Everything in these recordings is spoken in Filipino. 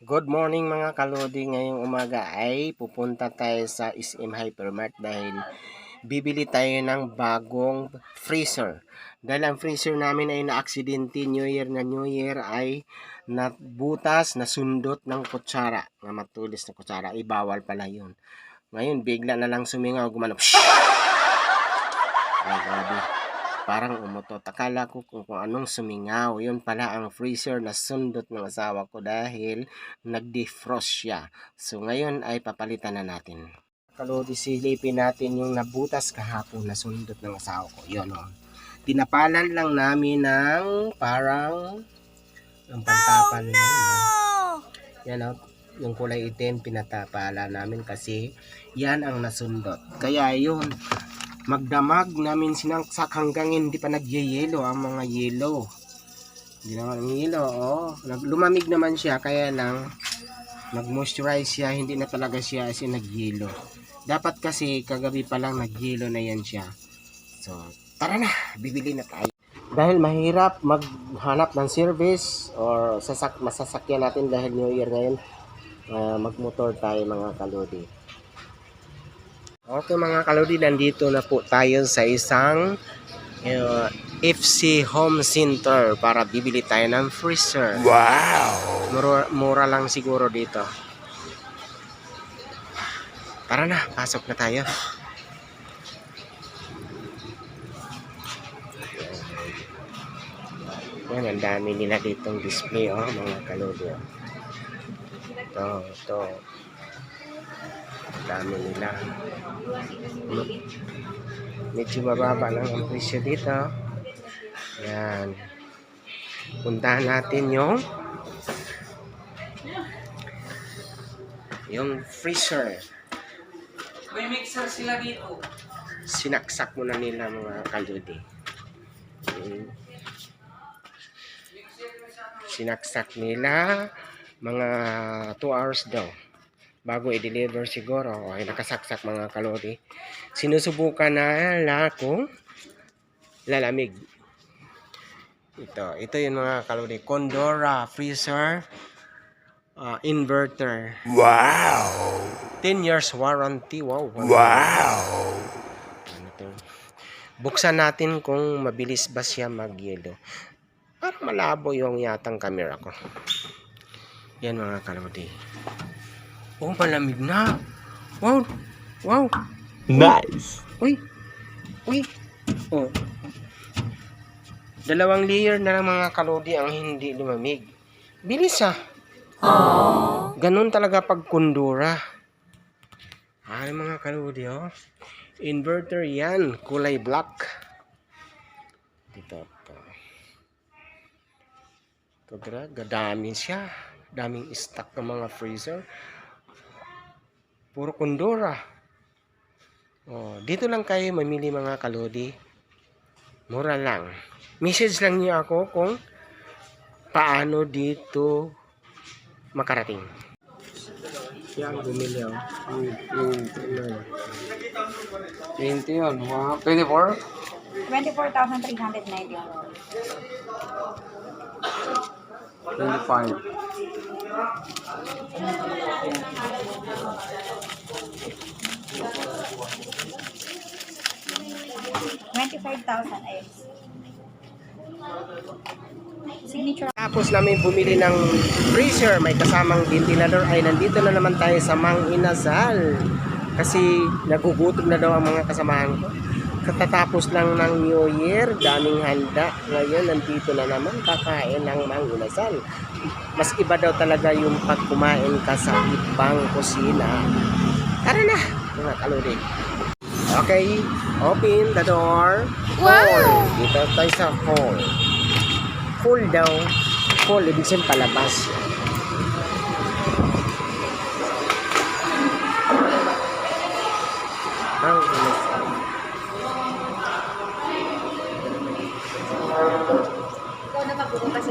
Good morning mga kalodi. Ngayong umaga ay pupunta tayo sa SM Hypermart dahil bibili tayo ng bagong freezer. Dahil ang freezer namin ay na-aksidente New Year na New Year ay nabutas, nasundot ng kutsara. Nga matulis na kutsara. Ay bawal pala yun. Ngayon bigla na lang sumingaw gumano. Ay grabe. Parang umutot. Akala ko kung, kung anong sumingaw. Yun pala ang freezer na sundot ng asawa ko dahil nag-defrost siya. So ngayon ay papalitan na natin. Kalodi silipin natin yung nabutas kahapon na sundot ng asawa ko. Yun o. Tinapalan lang namin ng parang ang pantapal na yun. Yan o. Yung kulay itim pinatapala namin kasi yan ang nasundot. Kaya yun, magdamag namin sinangsak hanggang hindi pa nagyeyelo ang mga yelo. Hindi naman ang yelo, oh. Nag- Lumamig naman siya, kaya lang nag-moisturize siya, hindi na talaga siya as in nagyelo. Dapat kasi kagabi pa lang nagyelo na yan siya. So, tara na, bibili na tayo. Dahil mahirap maghanap ng service or sasak masasakyan natin dahil New Year ngayon, ah, magmotor tayo mga kalodi. Okay mga kalodi, nandito na po tayo sa isang uh, FC Home Center para bibili tayo ng freezer. Wow! Mura, mura lang siguro dito. Tara na, pasok na tayo. Yan, ang dami nila ditong display, oh, mga kalodi. Oh. Ito, ito. Dami nila. Medyo mababa lang ang presyo dito. Yan. Puntahan natin yung yung freezer. May mixer sila dito. Sinaksak muna nila mga kaludi. Sinaksak nila mga 2 hours daw bago i-deliver siguro. Ay nakasaksak mga kalori sinusubukan na la kung lalamig. Ito ito yung mga kalori Condora freezer uh, inverter. Wow! 10 years warranty. Wow Wow! ano to? buksan natin kung mabilis ba siya magyelo. Parang malabo yung yatang camera ko. Yan mga kalori oh malamig na wow wow Nice! Uy! Uy! Oh. Dalawang layer na lang mga kalodi ang hindi lumamig. Bilis ah. Ganun talaga pag kundura. Ay mga kalodi oh. Inverter yan. Kulay black. Dito. Ito. Ito talaga. Dami siya. Daming stock ng mga freezer. Puro kundura. Oh, dito lang kayo mamili mga kalodi. Mura lang. Message lang niyo ako kung paano dito makarating. Ang bumili oh. Yung, yung, yung, 20 yun. Wow. 24? 24,390. 25. Twenty-five thousand ay signature Tapos namin bumili ng freezer, may kasamang ventilador ay nandito na naman tayo sa Mang Inasal. Kasi nagugutom na daw ang mga kasamahan ko. Katatapos lang ng New Year, daming handa. Ngayon, nandito na naman kakain ng Inasal. Mas iba daw talaga yung pag kumain ka sa ibang kusina. Tara na, mga kalori. Okay, open the door. Wow! Dito tayo sa hall full daw. Full, ibig sabihin palabas.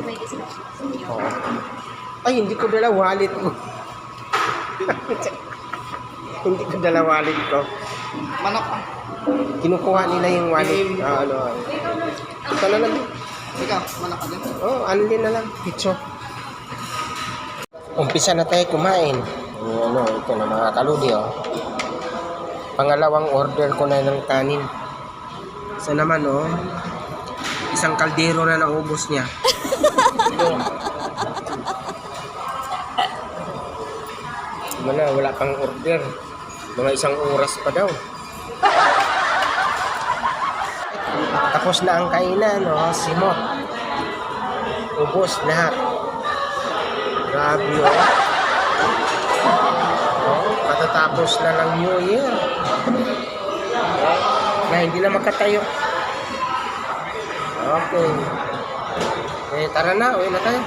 May discount. Oo. Ay, hindi ko dala wallet ko. hindi ko dala wallet ko. Manok ah. Kinukuha nila yung wallet. Ah, ano. Ito na lang. Ikaw, manok ka din. Oh, ano din na lang. Pizza. Umpisa na tayo kumain. Ano, ito na mga kaludi, oh. Pangalawang order ko na ng kanin. Sa naman, oh. Isang kaldero na naubos niya. Wala, wala pang order. Mga isang oras pa daw. Tapos na ang kainan, no? Simot. Ubos lahat. Grabe, oh. Oh, katatapos na ng New Year. Na hindi na makatayo. Okay. Eh, tara na, uwi na tayo.